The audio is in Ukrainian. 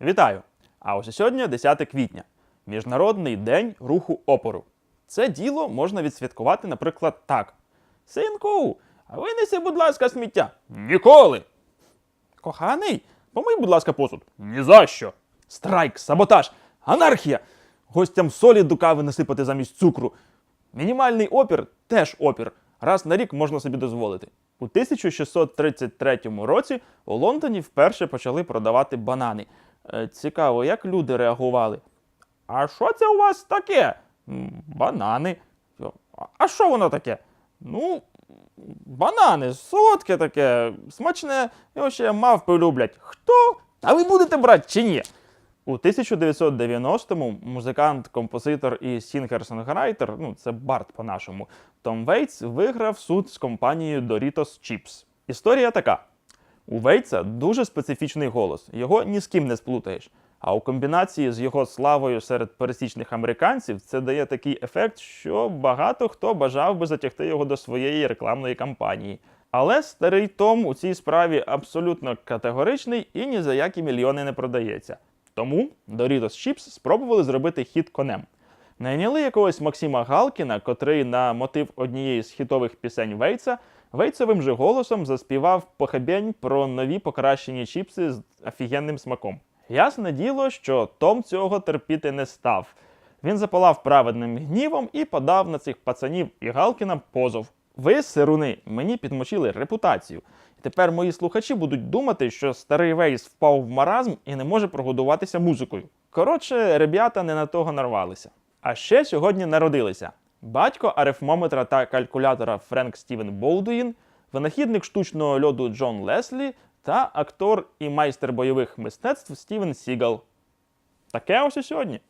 Вітаю! А ось сьогодні 10 квітня, Міжнародний день руху опору. Це діло можна відсвяткувати, наприклад, так: Синку, а винеси, будь ласка, сміття. Ніколи. Коханий, помий, будь ласка, посуд. Ні за що. Страйк, саботаж, анархія. Гостям солі до кави насипати замість цукру. Мінімальний опір теж опір. Раз на рік можна собі дозволити. У 1633 році у Лондоні вперше почали продавати банани. Е, Цікаво, як люди реагували. А що це у вас таке? Банани. «А- що воно таке? Ну, банани, солодке таке, смачне, його ще мавпи люблять. Хто? А ви будете брати чи ні? У 1990-му музикант, композитор і сінгер-сонграйтер, ну це Барт по-нашому, Том Вейтс виграв суд з компанією Doritos Chips. Історія така: у Вейтса дуже специфічний голос, його ні з ким не сплутаєш. А у комбінації з його славою серед пересічних американців це дає такий ефект, що багато хто бажав би затягти його до своєї рекламної кампанії. Але старий Том у цій справі абсолютно категоричний і ні за які мільйони не продається. Тому Doritos Chips спробували зробити хіт конем. Найняли якогось Максима Галкіна, котрий на мотив однієї з хітових пісень Вейтса Вейтсовим же голосом заспівав похабень про нові покращені чіпси з офігенним смаком. Ясне діло, що Том цього терпіти не став. Він запалав праведним гнівом і подав на цих пацанів і Галкіна позов. Ви, сируни, мені підмочили репутацію. І тепер мої слухачі будуть думати, що старий Вейс впав в маразм і не може прогодуватися музикою. Коротше, ребята не на того нарвалися. А ще сьогодні народилися батько арифмометра та калькулятора Френк Стівен Болдуїн, винахідник штучного льоду Джон Леслі та актор і майстер бойових мистецтв Стівен Сігал. Таке ось і сьогодні.